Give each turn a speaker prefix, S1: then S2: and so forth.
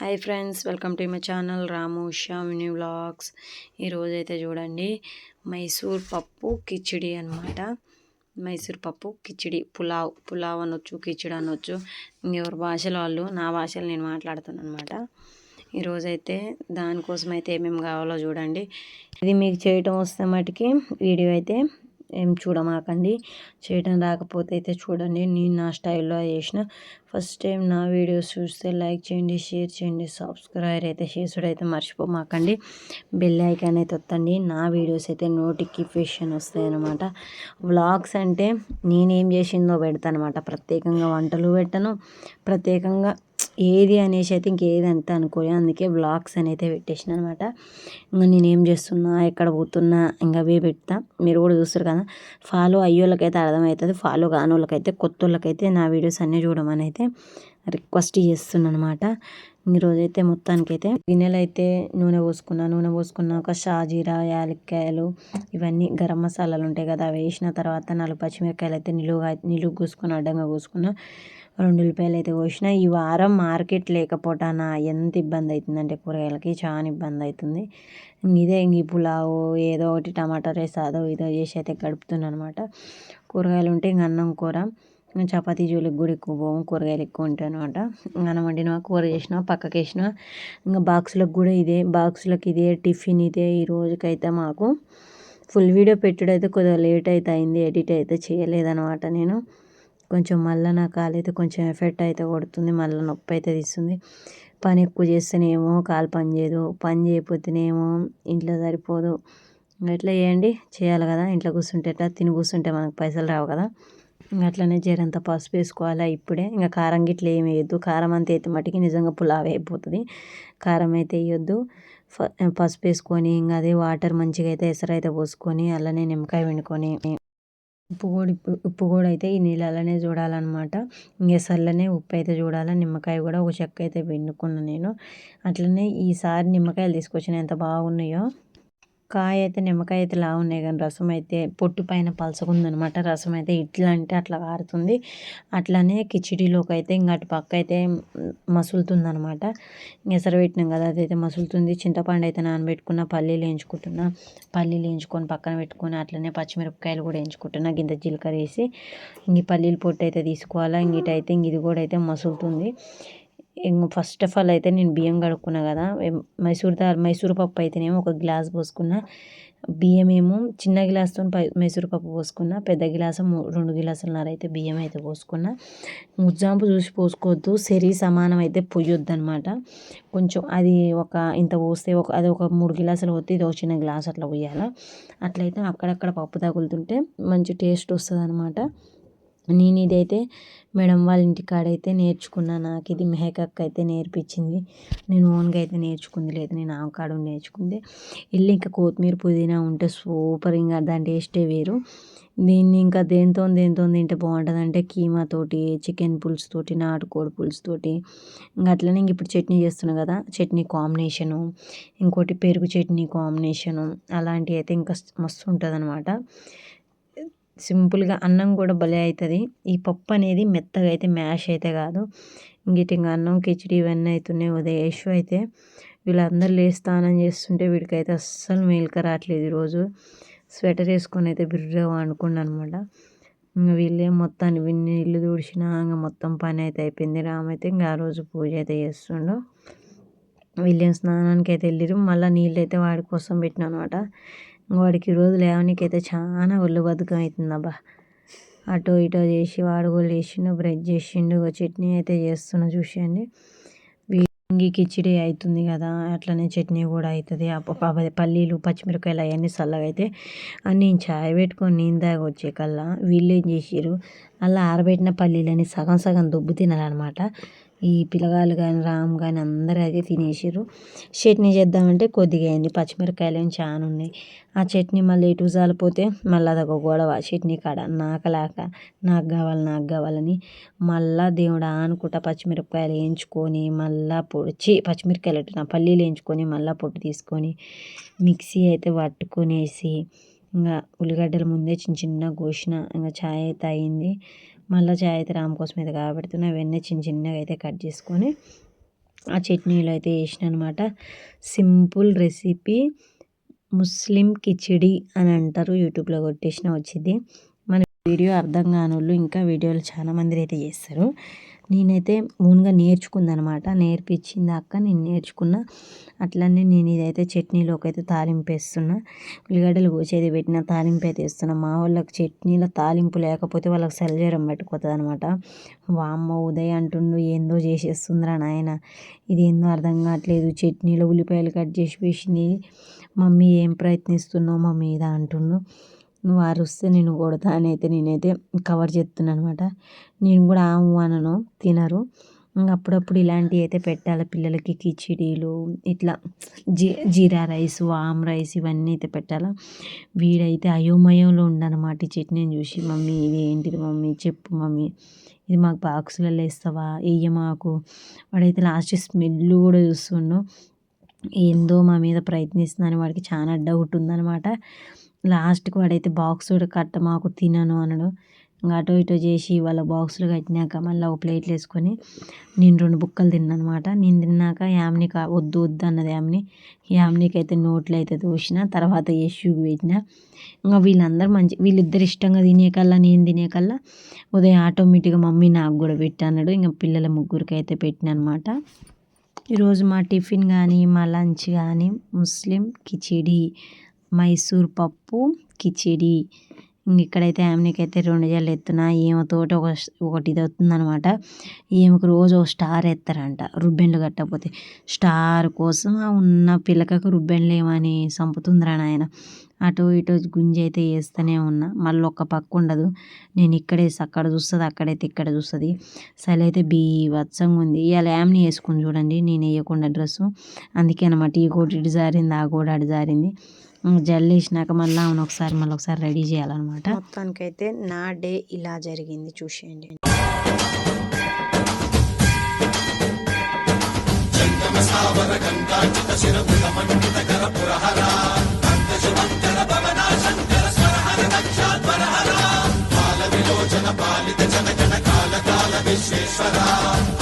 S1: Hi friends welcome to my channel Ramu Usha mini vlogs. ఈరోజైతే చూడండి మైసూర్ పప్పు కిచిడి అనమాట మైసూర్ పప్పు కిచిడి పులావ్ పులావ్ అనొచ్చు కిచిడి అనొచ్చు. ఇంకెవరి భాషల వాళ్ళు నా భాషలు నేను మాట్లాడుతున్నాను అనమాట ఈరోజైతే దానికోసం అయితే ఏమేమి కావాలో చూడండి. ఇది మీకు చేయటం వస్తే మటుకి వీడియో అయితే ఏం చూడమాకండి. చేయడం రాకపోతే అయితే చూడండి. నేను నా స్టైల్లో చేసిన ఫస్ట్ టైం నా వీడియోస్ చూస్తే లైక్ చేయండి షేర్ చేయండి సబ్స్క్రైబ్ అయితే చేసుడు అయితే మర్చిపోమాకండి. బెల్ ఐకాన్ అయితే వస్తండి నా వీడియోస్ అయితే నోటిఫికేషన్ వస్తాయి అనమాట వ్లాగ్స్ అంటే నేనేం చేసిందో పెడతాను అనమాట ప్రత్యేకంగా వంటలు పెట్టను. ప్రత్యేకంగా ఏది అనేసి అయితే ఇంకేది అంత అనుకోలేదు అందుకే బ్లాగ్స్ అని అయితే పెట్టేసిన అనమాట ఇంకా నేనేం చేస్తున్నా ఎక్కడ పోతున్నా ఇంకా అవే పెడతా. మీరు కూడా చూస్తారు కదా ఫాలో అయ్యోళ్ళకైతే అర్థమవుతుంది ఫాలో కాని వాళ్ళకైతే కొత్త వాళ్ళకైతే నా వీడియోస్ అన్నీ చూడమని అయితే రిక్వెస్ట్ చేస్తున్నాను అనమాట ఈరోజైతే మొత్తానికైతే గిన్నెలు అయితే నూనె పోసుకున్నా నూనె పోసుకున్నాక షాజీరా యాలక్కాయలు ఇవన్నీ గరం మసాలాలు ఉంటాయి కదా అవి వేసిన తర్వాత నాలుగు పచ్చిమిరకాయలు అయితే నిలువుగా నిలువు కూసుకున్న అడ్డంగా కూసుకున్నా. రెండు ఉల్లిపాయలు అయితే కోసిన. ఈ వారం మార్కెట్ లేకపోవటాన ఎంత ఇబ్బంది అవుతుందంటే కూరగాయలకి చాలా ఇబ్బంది అవుతుంది. ఇదే ఇంక పులావు ఏదో ఒకటి టమాటా రైస్ అదో ఇదో చేసి అయితే గడుపుతున్నాను అనమాట కూరగాయలు ఉంటే ఇంక అన్నం కూర చపాతీ జోలికి కూడా ఎక్కువ పోము కూరగాయలు ఎక్కువ ఉంటాయి అనమాట అన్నం వండినా కూర చేసిన పక్కకి వేసిన ఇంకా బాక్సులకు కూడా ఇదే బాక్సులకు ఇదే టిఫిన్ ఇదే ఈ రోజుకైతే మాకు. ఫుల్ వీడియో పెట్టుడైతే కొద్దిగా లేట్ అయితే అయింది ఎడిట్ అయితే చేయలేదనమాట నేను. కొంచెం మళ్ళీ నా కాలు అయితే కొంచెం ఎఫెక్ట్ అయితే కొడుతుంది మళ్ళీ నొప్పి అయితే తీస్తుంది. పని ఎక్కువ చేస్తేనేమో కాలు పని చేయదు పని చేయకపోతేనేమో ఇంట్లో సరిపోదు. ఎట్లా చేయండి చేయాలి కదా. ఇంట్లో కూర్చుంటే ఎట్లా? తిని కూర్చుంటే మనకు పైసలు రావు కదా. ఇంకా అట్లనే జరంత పసుపు వేసుకోవాలా ఇప్పుడే. ఇంకా కారం గిట్ల ఏమి వేయద్దు. కారం అంతా అయితే మటుకి నిజంగా పులావ్ అయిపోతుంది. కారం అయితే వేయొద్దు. పసుపు వేసుకొని ఇంకా అదే వాటర్ మంచిగా అయితే ఎసరైతే పోసుకొని అలానే నిమ్మకాయ వండుకొని ఉప్పు కూడా ఉప్పు కూడా అయితే ఈ నీళ్ళలోనే చూడాలన్నమాట. ఇంకా సర్లనే ఉప్పు అయితే చూడాలి. నిమ్మకాయ కూడా ఒక చెక్క అయితే పిండుకున్నాను నేను. అట్లనే ఈసారి నిమ్మకాయలు తీసుకొచ్చిన ఎంత బాగున్నాయో. కాయ అయితే నిమ్మకాయ అయితే లా ఉన్నాయి కానీ రసం అయితే పొట్టు పైన పలసకుందనమాట. రసం అయితే ఇట్లా అంటే అట్లా కారుతుంది. అట్లానే కిచిడీలోకి అయితే ఇంకా అటు పక్క అయితే మసులుతుంది అనమాట ఎసరు పెట్టినాం కదా అదైతే మసులుతుంది. చింతపండు అయితే నానబెట్టుకున్న పల్లీలు వేయించుకుంటున్నా. పల్లీలు వేయించుకొని పక్కన పెట్టుకొని అట్లనే పచ్చిమిరపకాయలు కూడా వేయించుకుంటున్నా గింత జీలకర్ర వేసి. ఇంక పల్లీలు పొట్టు అయితే తీసుకోవాలా ఇంగిటైతే ఇంక ఇది కూడా అయితే మసులుతుంది. ఫస్ట్ ఆఫ్ ఆల్ అయితే నేను బియ్యం కడుక్కున్నా కదా మైసూర్ దాల్ మైసూర్ పప్పు అయితేనేమో ఒక గ్లాస్ పోసుకున్న. బియ్యం ఏమో చిన్న గ్లాస్తో మైసూర్ పప్పు పోసుకున్న పెద్ద గ్లాసు రెండు గ్లాసులన్నర అయితే బియ్యం అయితే పోసుకున్న. ముజ్జాంపు చూసి పోసుకోవద్దు సరి సమానం అయితే పొయ్యొద్దు అనమాట కొంచెం అది ఒక ఇంత పోస్తే ఒక అది ఒక మూడు గ్లాసులు పోతే ఇది ఒక చిన్న గ్లాస్ అట్లా పోయాలా. అట్లయితే అక్కడక్కడ పప్పు తగులుతుంటే మంచి టేస్ట్ వస్తుంది అనమాట నేను ఇదైతే మేడం వాళ్ళ ఇంటికాడైతే నేర్చుకున్నా నాకు. ఇది మెహకక్క అయితే నేర్పించింది. నేను ఓన్గా అయితే నేర్చుకుంది లేదు. నేను ఆమె కాడ నేర్చుకుంది. వెళ్ళి ఇంకా కొత్తిమీర పుదీనా ఉంటే సూపర్. ఇంకా దాని టేస్టే వేరు. దీన్ని ఇంకా దేంతో దేంతో తింటే బాగుంటుంది అంటే కీమాతోటి చికెన్ పులుసుతోటి నాటుకోడి పులుసుతోటి ఇంకా అట్లనే ఇంక ఇప్పుడు చట్నీ చేస్తున్నాను కదా చట్నీ కాంబినేషను. ఇంకోటి పెరుగు చట్నీ కాంబినేషను. అలాంటివి అయితే ఇంకా మస్తు ఉంటుంది అనమాట సింపుల్గా అన్నం కూడా భలే అవుతుంది ఈ పప్పు అనేది మెత్తగా అయితే మ్యాష్ అయితే కాదు. ఇంక అన్నం కిచిడి ఇవన్నీ అవుతున్నాయి ఉదయేషు అయితే. వీళ్ళందరూ లేచి స్నానం చేస్తుంటే వీడికైతే అస్సలు మేలుక రావట్లేదు ఈరోజు. స్వెటర్ వేసుకొని అయితే బిర్రగా వండుకుండా అనమాట ఇంకా వీళ్ళే మొత్తాన్ని విన్ని ఇల్లు తుడిచినా ఇంకా మొత్తం పని అయితే అయిపోయింది. రామైతే ఇంకా ఆ రోజు పూజ అయితే చేస్తుండు. వీళ్ళేం స్నానానికి అయితే వెళ్ళిరు మళ్ళీ నీళ్ళు అయితే వాడి కోసం పెట్టిన అనమాట వాడికి రోజు అయితే చాలా ఒళ్ళు బతుకం అవుతుందబ్బా అటో ఇటో చేసి వాడు కూడా లేచిండు బ్రష్ చేసిండు చట్నీ అయితే చేస్తున్నా చూసేయండి. ఇంగి కిచిడి అవుతుంది కదా అట్లనే చట్నీ కూడా అవుతుంది. పల్లీలు పచ్చిమిరకాయలు అవన్నీ చల్లగా అయితే అన్నీ చాయ్ పెట్టుకొని నేను దాకా వచ్చే కల్లా వీళ్ళు ఏం చేసారు అలా ఆరబెట్టిన పల్లీలని సగం సగం దుబ్బు తినాలన్నమాట. ఈ పిల్లగాళ్ళు కానీ రామ్ కానీ అందరూ అది తినేసారు చట్నీ చేద్దామంటే కొద్దిగా అయింది. పచ్చిమిరకాయలు ఏమి చాలా ఉన్నాయి. ఆ చట్నీ మళ్ళీ ఎటు జాలిపోతే మళ్ళీ అదొక గొడవ. చట్నీ కాడ నాకలాక నాకు కావాలి నాకు కావాలని మళ్ళా దేవుడా అనుకుంటా పచ్చిమిరపకాయలు వేయించుకొని మళ్ళా పొడిచి పచ్చిమిరకాయలు నా పల్లీలు వేయించుకొని మళ్ళీ పొట్టు తీసుకొని మిక్సీ అయితే పట్టుకునేసి ఇంకా ఉల్లిగడ్డలు ముందే చిన్న చిన్న కోసిన ఇంకా ఛాయ్ అయితే అయింది. మళ్ళీ చాయ్ అయితే రామ్ కోసం అయితే కాబెడుతున్నా. అవన్నీ చిన్న చిన్నగా అయితే కట్ చేసుకొని ఆ చట్నీలో అయితే వేసిన అనమాట సింపుల్ రెసిపీ. ముస్లిం కిచిడి అని అంటారు. యూట్యూబ్లో కొట్టేసిన వచ్చింది. మన వీడియో అర్థం కాని వాళ్ళు ఇంకా వీడియోలు చాలా మంది అయితే చేస్తారు. నేనైతే ఓన్గా నేర్చుకుందనమాట. నేర్పించింది అక్క నేను నేర్చుకున్న. అట్లనే నేను ఇదైతే చట్నీలోకి అయితే తాలింపు వేస్తున్నా ఉల్లిగడ్డలు కోసేది పెట్టిన తాలింపు అయితే వేస్తున్నా మా వాళ్ళకి చట్నీలో తాలింపు లేకపోతే వాళ్ళకి సెలజేరం పెట్టుకోతుంది అనమాట వామ్మ ఉదయం అంటుండు ఏందో చేసేస్తుందిరా నాయన. ఇది ఏందో అర్థం కావట్లేదు. చట్నీలో ఉల్లిపాయలు కట్ చేసి వేసింది. మమ్మీ ఏం ప్రయత్నిస్తున్నావు మమ్మీ ఇదా అంటుండు. నువ్వు అరుస్తే నేను కొడతా అని అయితే నేనైతే కవర్ చేస్తున్నాను అనమాట నేను కూడా ఆము అనను తినరు. ఇంకా అప్పుడప్పుడు ఇలాంటివి అయితే పెట్టాలి. పిల్లలకి కిచిడీలు ఇట్లా జీ జీరా రైస్ వామ్ రైస్ ఇవన్నీ అయితే పెట్టాలి. వీడైతే అయోమయంలో ఉండనమాట ఈ చట్నీని చూసి. మమ్మీ ఇది ఏంటిది మమ్మీ? చెప్పు మమ్మీ. ఇది మాకు బాక్సులలో వేస్తావా? వెయ్య మాకు. వాడైతే లాస్ట్ స్మెల్ కూడా చూస్తుండు. ఏందో మా మీద ప్రయత్నిస్తుందని వాడికి చాలా డౌట్ ఉందనమాట. లాస్ట్కి వాడైతే బాక్స్ కూడా కట్ట మాకు తినను అనడు. ఇంకా అటో ఇటో చేసి వాళ్ళ బాక్సులు కట్టినాక మళ్ళీ ఒక ప్లేట్లు వేసుకొని నేను రెండు బుక్కలు తిన్నాను అనమాట నేను తిన్నాక యామ్నికి వద్దు వద్దు అన్నది యామ్ని. యామ్నికి అయితే నోట్లో అయితే దోసిన తర్వాత యశుకి పెట్టిన. ఇంకా వీళ్ళందరూ మంచి వీళ్ళిద్దరు ఇష్టంగా తినేకల్లా నేను తినేకల్లా ఉదయం ఆటోమేటిక్గా మమ్మీ నాకు కూడా పెట్టన్నాడు ఇంకా పిల్లల ముగ్గురికి అయితే పెట్టిన అనమాట ఈరోజు మా టిఫిన్ కానీ మా లంచ్ కానీ ముస్లిం కిచిడి మైసూర్ పప్పు కిచిడి. ఇక్కడైతే ఆమెకైతే రెండు జల్లు ఎత్తున ఈమెతోటి ఒక ఒకటి ఇది అవుతుందనమాట ఈమెకు రోజు ఒక స్టార్ ఎత్తారంట రుబ్బెన్లు కట్టకపోతే. స్టార్ కోసం ఉన్న పిల్లకకు రుబ్బెన్లు ఏమని చంపుతుందిరా నాయన. అటు ఇటు గుంజి అయితే వేస్తూనే ఉన్నా. మళ్ళీ ఒక్క పక్క ఉండదు. నేను ఇక్కడేసి అక్కడ చూస్తుంది అక్కడైతే ఇక్కడ చూస్తుంది. సరే అయితే బీవత్సంగా ఉంది. ఇవాళ యామ్ని వేసుకుని చూడండి. నేను వేయకుండా డ్రెస్సు. అందుకే అనమాట ఈ కోటి ఇటు జారింది ఆ కోటి అటు జారింది. జల్లు వేసినాక మళ్ళీ అవును ఒకసారి మళ్ళీ ఒకసారి రెడీ చేయాలన్నమాట. మొత్తానికైతే నా డే ఇలా జరిగింది చూసేయండి.
S2: పాలిత జనగణ కాల కాల విశ్వేశ్వర.